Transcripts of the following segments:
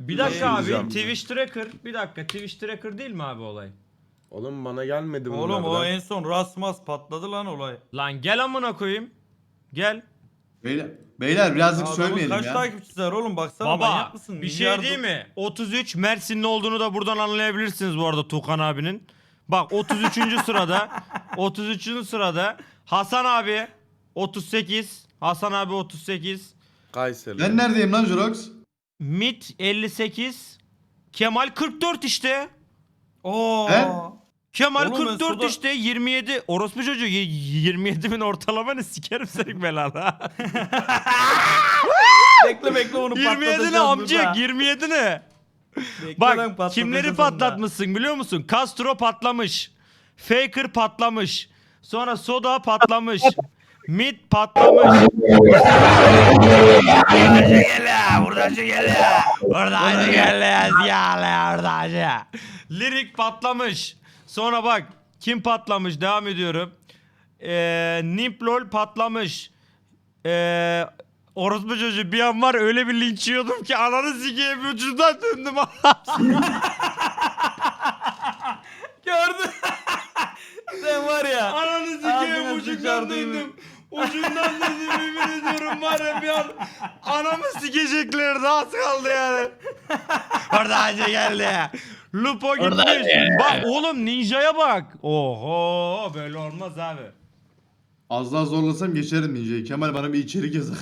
Bir dakika Ne abi diyeceğim? Twitch Tracker. Bir dakika Twitch Tracker değil mi abi olay? Oğlum bana gelmedi bunlar. Oğlum o en son Rasmus patladı lan olay. Lan gel amına koyayım. Gel. Beyler, beyler birazcık Adamın sövmeyelim kaç ya. takipçisi var oğlum baksana Baba manyak mısın? bir şey Milyar değil mi? 33 Mersinli olduğunu da buradan anlayabilirsiniz bu arada Tukan abinin. Bak 33. sırada 33. sırada Hasan abi 38 Hasan abi 38 Kayseri. Ben neredeyim lan Jurox? Mit 58 Kemal 44 işte. Oo. He? Kemal Oğlum ben 44 soda- işte 27 orospu çocuğu y- 27 bin ortalama ne sikerim senin belanı. Bekle bekle onu 27 ne patlatacağız amcık burada. 27 ne? Bekle Bak patlatacağız kimleri onu da. patlatmışsın biliyor musun? Castro patlamış. Faker patlamış. Sonra Soda patlamış. Mid patlamış. Buradacı geliyor, buradacı geliyor. Buradacı geliyor, ya buradacı. Lirik patlamış. Sonra bak kim patlamış devam ediyorum. Ee, Nimplol patlamış. Ee, Orospu çocuğu bir an var öyle bir linç yiyordum ki ananı sikeyim ucundan döndüm. Gördün. Sen var ya. ananı sikeyim Ağzına ucundan döndüm. Ucundan döndüm yemin ediyorum var ya bir an anamı sikeceklerdi az kaldı yani. Orada acı geldi. Lupo gitmiş. Bak oğlum ninjaya bak. Oho böyle olmaz abi. Az daha zorlasam geçerim Ninja'yı. Kemal bana bir içerik yazar.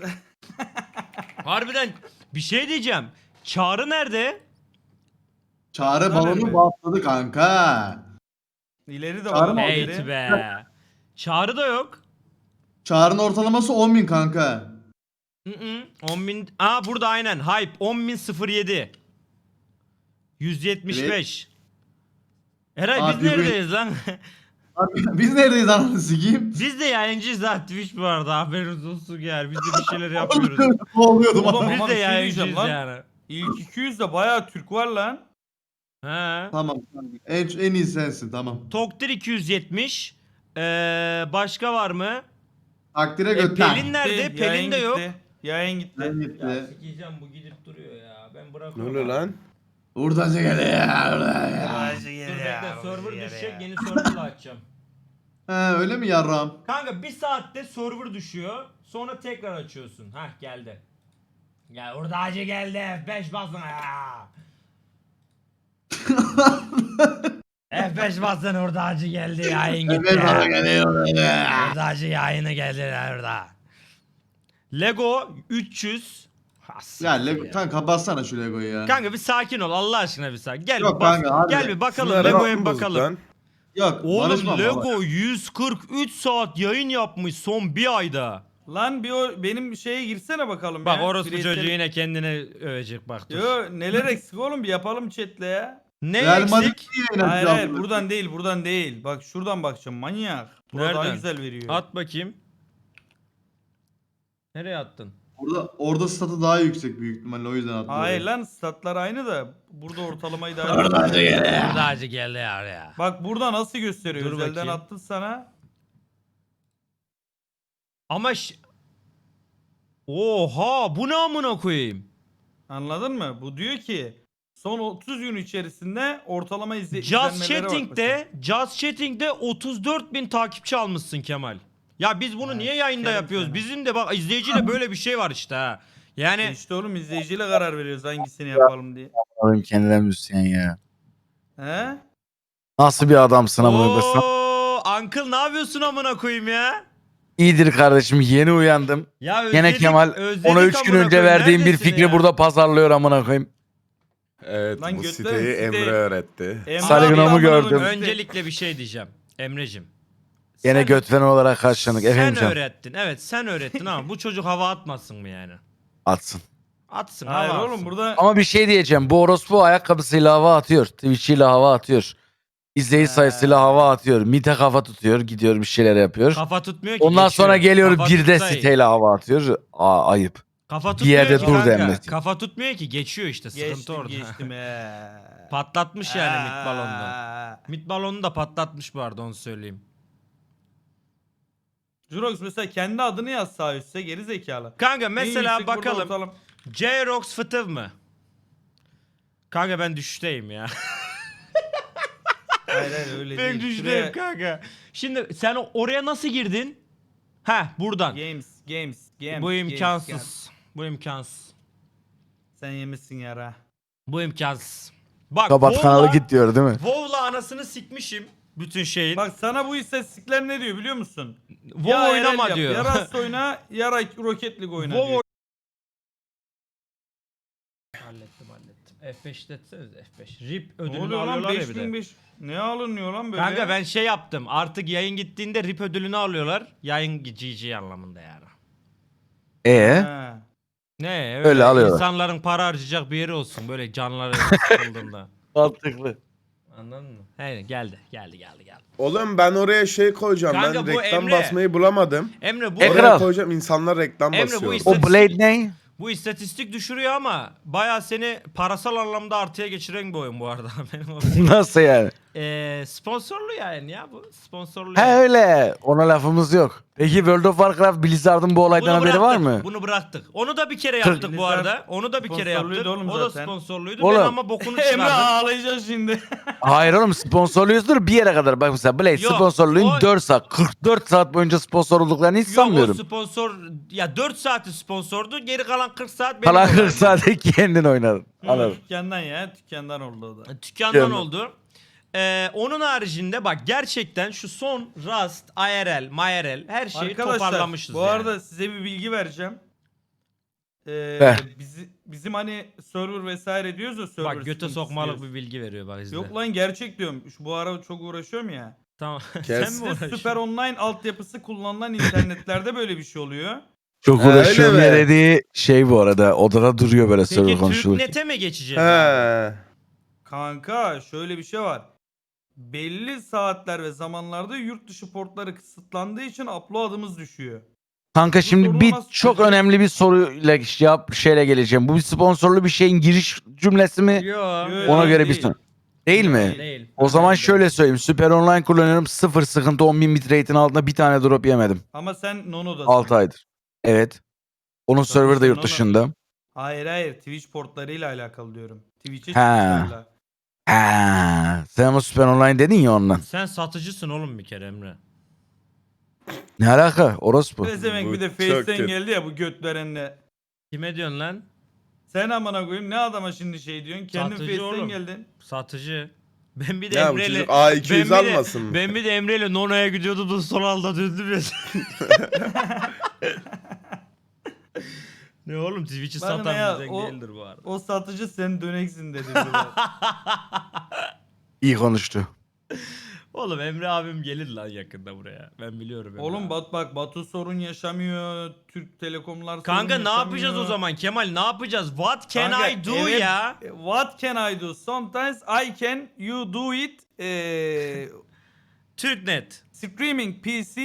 Harbiden bir şey diyeceğim. Çağrı nerede? Çağrı balonu evet. patladı kanka. İleri de Çağrı var. ileri. Eğit be. Çağrı da yok. Çağrı'nın ortalaması 10.000 kanka. Hı hı. 10 bin. Aa burada aynen. Hype 10.007. 175. Eray Abi biz neredeyiz lan? Abi, biz neredeyiz ananı sikeyim? biz de yayıncıyız ha Twitch bu arada haberiniz olsun yani. Biz de bir şeyler yapıyoruz. Boğuluyordum Oğlum, ama. biz de bir şey yayıncıyız diyeceğim lan. yani. İlk 200'de bayağı Türk var lan. Tamam. tamam. En, en iyi sensin tamam. Toktir 270. Ee, başka var mı? Takdire E, götten. Pelin nerede? Gitti, Pelin yayın de yok. gitti. Yayın gitti. Ben gitti. Ya sikeceğim bu gidip duruyor ya. Ben Ne bırakıyorum. oluyor lan? Buradan gel ya. buradan ya. Dur bekle server düşecek yeni server'la açacağım. He öyle mi yarram? Kanka bir saatte server düşüyor. Sonra tekrar açıyorsun. Hah geldi. Ya orada acı geldi. F5 basın ya. F5 basın orada acı geldi yayın gitti. Bana ya. geliyor böyle. Orada acı yayını geldi orada. Lego 300. Has Ya siktir Le kanka kapatsana şu Lego'yu ya. Kanka bir sakin ol Allah aşkına bir sakin. Gel Yok bir bas- kanka, gel bir bakalım Lego'ya bakalım. lan. Yok Oğlum. Lego 143 saat yayın yapmış son bir ayda. Lan bir o benim şeye girsene bakalım Bak ya. orospu Bireysel- çocuğu yine kendini övecek bak. Yo neler eksik oğlum bir yapalım chatle ya. Ne Real Madrid eksik? niye Hayır hayır buradan değil buradan değil. Bak şuradan bakacağım manyak. Burada daha Nereden? güzel veriyor. At bakayım. Nereye attın? Orada, orada statı daha yüksek büyük ihtimalle o yüzden attım. Hayır lan statlar aynı da burada ortalamayı daha. Burada acı geldi ya ya. Bak burada nasıl gösteriyor? Dur Özelden bakayım. attı sana. Ama ş- Oha bu ne amına koyayım? Anladın mı? Bu diyor ki son 30 gün içerisinde ortalama izle Just izlenmelere Chatting'de Just Chatting'de 34 bin takipçi almışsın Kemal. Ya biz bunu Ha, niye yayında sikerim yapıyoruz? seni. Bizim de bak izleyiciyle böyle bir şey var işte ha. Yani. İşte oğlum izleyiciyle karar veriyoruz hangisini yapalım diye. Oğlum kendine müzisyen ya. He? Nasıl bir adamsın amına koyayım? Oo, Uncle ne yapıyorsun amına koyayım ya? İyidir kardeşim yeni uyandım. Ya Gene Kemal özledik ona 3 gün amına önce koyayım. verdiğim bir Neredesin fikri ya? burada pazarlıyor amına koyayım. Evet Lan bu götler siteyi site- Emre öğretti. Emre abi amına gördüm. Öncelikle bir şey diyeceğim. Emrecim. Gene sen- götven olarak karşılandık. Sen Efendim canım. öğrettin. Evet sen öğrettin ama bu çocuk hava atmasın mı yani? Atsın. Atsın Hayır hava oğlum atsın. burada Ama bir şey diyeceğim. Bu orospu ayakkabısıyla hava atıyor. Twitch'iyle hava atıyor. İzleyici He. sayısıyla hava atıyor. Mite kafa tutuyor. Gidiyor bir şeyler yapıyor. Kafa tutmuyor ki. Ondan geçiyor. sonra geliyor Kafa bir de tutsa iyi. siteyle hava atıyor. Aa, ayıp. Kafa Bir tutmuyor yerde ki dur kanka. Kafa tutmuyor ki geçiyor işte sıkıntı geçtim orada. geçtim he. Patlatmış yani mit balondan. balondan. Mit balonu da patlatmış bu arada onu söyleyeyim. Jurox mesela kendi adını yaz sağ üstte geri zekalı. Kanka En mesela yüksek burada bakalım. ortalama- J-Rox fıtıv mı? Kanka ben düşüşteyim ya. Hayır hayır öyle ben değil. düşüşteyim Şuraya kanka. Şimdi sen oraya nasıl girdin? Ha buradan. Games, games, games. Bu games, imkansız. Bu imkansız. Sen yemişsin yara. Bu imkansız. Bak Kapat WoW'la- kanalı git diyor değil mi? WoW'la anasını sikmişim bütün şeyin. Bak sana bu istatistikler ne diyor biliyor musun? WoW Ya oynama yap, diyor. Ya Rust oyna ya Rocket League oyna WoW diyor. Hallettim hallettim. F5 detseniz F5. RIP Ne ödülünü oluyor lan alıyorlar ya bir de. 5005? Ne alınıyor lan böyle? Kanka ben şey yaptım. Artık yayın gittiğinde RIP ödülünü alıyorlar. Yayın GG anlamında yani. Ee? Ha. Ne öyle, Öyle alıyorlar. insanların para harcayacak bir yeri olsun böyle canları sıkıldığında. Mantıklı. Anladın mı? He geldi geldi geldi geldi. Oğlum ben oraya şey koyacağım. Kanka ben bu reklam Emre. basmayı bulamadım. Emre bu Ekran. Oraya koyacağım insanlar reklam Emre, bu basıyor. O Blade ne? bu istatistik düşürüyor ama baya seni parasal anlamda artıya geçiren bir oyun bu arada. Benim o- Nasıl yani? Eee sponsorlu yani ya bu. Sponsorlu. He yani. öyle. Ona lafımız yok. Peki World of Warcraft Blizzard'ın bu olaydan Bunu haberi var mı? Bunu bıraktık. Onu da bir kere yaptık bu Blizzard arada. Onu da bir kere yaptık. sponsorluydu oğlum O da zaten. sponsorluydu. Oğlum. Ben ama bokunu Emre çıkardım. ağlayacak şimdi. Hayır oğlum sponsorluyordur bir yere kadar. Bak mesela Blade Yok, sponsorluğun o- 4 saat. 44 saat boyunca sponsor olduklarını hiç Yok sanmıyorum. o sponsor ya 4 saati sponsordu. Geri kalan 40 saat benim. Kalan 40 olaydı. saati kendin oynadın. Anladım. Dükkandan ya dükkandan oldu o da. Dükkandan Dükkandan. oldu. Ee, onun haricinde bak gerçekten şu son Rust, IRL, MyRL her şeyi Arkadaşlar toparlamışız bu yani. arada size bir bilgi vereceğim. Ee, Ver. bizi, bizim hani server vesaire diyoruz ya server Bak göte sokmalık diyoruz. bir bilgi veriyor bak izle. Yok lan gerçek diyorum. Şu bu ara çok uğraşıyorum ya. Tamam. Kes. Sen mi uğraşıyorsun? süper online altyapısı kullanılan internetlerde böyle bir şey oluyor. Çok Ha, uğraşıyorum öyle dediği şey bu arada. Odada duruyor böyle server Peki konuşulurken. TürkNet'e mi geçeceğiz? He. Kanka şöyle bir şey var. Belli saatler ve zamanlarda yurt dışı portları kısıtlandığı için upload'ımız düşüyor. Kanka şimdi bir nasıl çok çözeceğiz? önemli bir soruyla yap şeyle geleceğim. Bu bir sponsorlu bir şeyin giriş cümlesi mi? Yok. Yo, Ona Değil, göre bir değil. son. Değil mi? Değil. O zaman Değil. şöyle söyleyeyim. Süper Online kullanıyorum. Sıfır sıkıntı 10.000 bitrate'in altında bir tane drop yemedim. Ama sen Nono'dasın. 6 aydır. Evet. Onun server da sen yurt onu- dışında. Hayır hayır Twitch portlarıyla alakalı diyorum. Twitch'e çıkmışlarla. Ha, sen ama Süper Online dedin ya ondan. Sen satıcısın oğlum bir kere Emre. Ne alaka? Orospu. Pezevenk Bu bir de çok Face'ten kötü. geldi ya bu göt verenle. Kime diyorsun lan? Sen amına koyayım ne adama şimdi şey diyorsun? Kendi Satıcı Face'ten oğlum. geldin. Satıcı. Ben bir de Ya bu Emre'yle... çocuk A200 ben bir de- almasın mı? Ben bir de Emre'yle Nono'ya gidiyordum da son anda döndüm ya. ne oğlum Twitch'i Bana satan ya, bizden o- değildir bu arada. O satıcı sen döneksin dedi. İyi konuştu. Oğlum Emre abim gelir lan yakında buraya. Ben biliyorum Emre Oğlum abi. Bat bak Batu sorun yaşamıyor. Türk Telekomlar sorun Kanka ne yaşamıyor. yapacağız o zaman Kemal ne yapacağız? What can Kanka, I do evet, ya? What can I do? Sometimes I can, you do it. Eh, Türknet. streaming PC,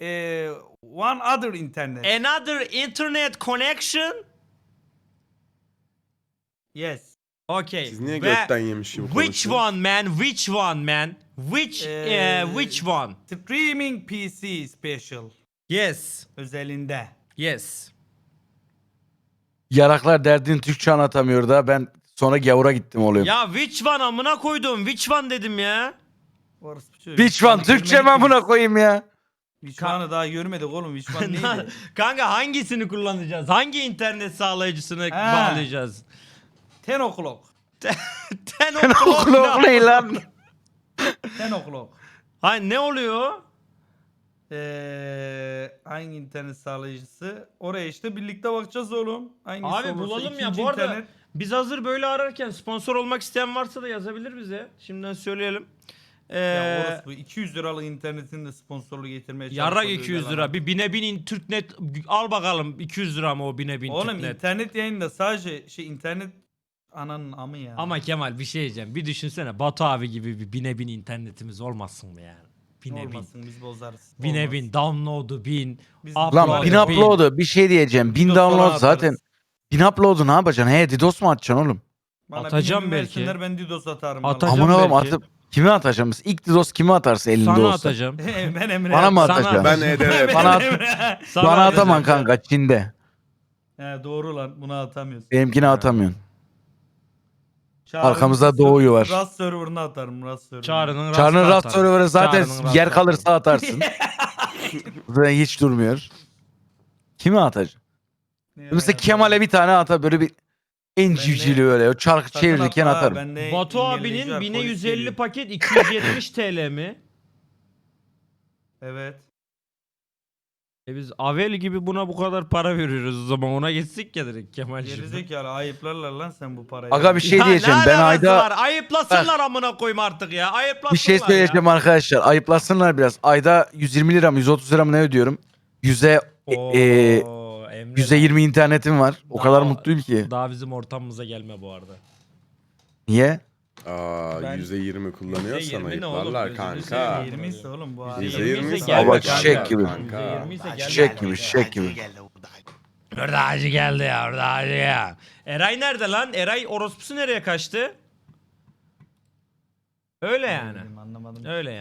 eh, one other internet. Another internet connection? yes. Okay. Siz niye Ve- götten yemiş gibi Which konuşuyorsunuz? one man? Which one man? Which Ee, eh, which one? Streaming PC special Yes. özelinde. Yes. Yaraklar derdini Türkçe anlatamıyor da ben sonra gavura gittim oluyorum. Ya which one amına koydum? Which one dedim ya. Orası bir şey. Which one? Türkçe mi amına koyayım ya? One'ı daha görmedik oğlum. One neydi? Kanka hangisini kullanacağız? Hangi internet sağlayıcısını Ha. bağlayacağız? Ten o'clock. Ten o'clock ne lan? Ten o'clock. Hay ne oluyor? Ee, hangi internet sağlayıcısı? Oraya işte birlikte bakacağız oğlum. Hangisi Abi olursa bulalım ya. ikinci Bu arada internet. biz hazır böyle ararken sponsor olmak isteyen varsa da yazabilir bize. Şimdiden söyleyelim. Ee, Ya orası bu 200 liralık internetin de sponsorluğu getirmeye Yarrak çalışıyor 200 diyorlar lira. ama. Bir bine bin in- Türknet al bakalım 200 lira mı o bine bin Oğlum Türknet. internet yayında sadece şey internet ananın amı ya. Ama Kemal bir şey diyeceğim. Bir düşünsene Batu abi gibi bir bine bin internetimiz olmasın mı yani? Bine bin. olmasın biz bozarız. Bine Olmaz. bin download'u bin. Biz Upload Lan bin bin. upload'u bir şey diyeceğim. Bin falan download atarız. zaten. Bin upload'u ne yapacaksın? He DDoS mu atacaksın oğlum? Bana Atacağım bin belki. versinler, ben DDoS atarım. Atacağım. Aman oğlum belki. atıp kime atacaksın? Mesela İlk DDoS kime atarsın elinde Sana olsa? atacağım. ben Emre. Bana mı Sana- atacaksın? Ben EDV. Bana at- Emre. Sana Bana atacağım. ataman kanka Çin'de. He doğru lan bunu atamıyorsun. Benimkini atamıyorsun. Çağrı'nın Arkamızda Doğu'yu var. Rust server'ına atarım Rust server'ına. Çağrı'nın Çar'ın rastı rast atar. server'ı zaten Çağrı'nın yer kalırsa atarsın. zaten hiç durmuyor. Kimi atacak? Ne Mesela? Kemal'e bir tane ata böyle bir en Ben civcivli böyle. O çarkı Sakın çevirirken atma ha, atarım. bende Batu engelleyici abinin var, bine polis 150 geliyor. paket 270 TL mi? Evet. E biz Avel gibi buna bu kadar para veriyoruz o zaman ona geçsik ya direkt Kemal'cim. Gerizekalı ayıplarlar lan sen bu parayı. Aga bir şey Ya diyeceğim. Ben alakası ayda var? Ayıplasınlar amına koyayım artık ya. Ayıplasınlar bir şey söyleyeceğim arkadaşlar. Ayıplasınlar biraz. Ayda 120 lira mı 130 lira mı ne ödüyorum? Yüze e, e, Oo, Emre yüze lan. 20 internetim var. O Daha- kadar mutluyum ki. Daha bizim ortamımıza gelme bu arada. Niye? Aa Ben- %20 kullanıyorsan %20 ne oğlum? ayıplarlar kanka. seveyim. 20 ise oğlum bu yirmi %20 ise Baba çiçek gibi. kanka. %20 ise gelme. Çiçek gibi, çiçek gibi. Orada hacı geldi ya, orada hacı ya. Eray nerede lan? Eray orospusu nereye kaçtı? Öyle yani. Anlamadım. Öyle yani.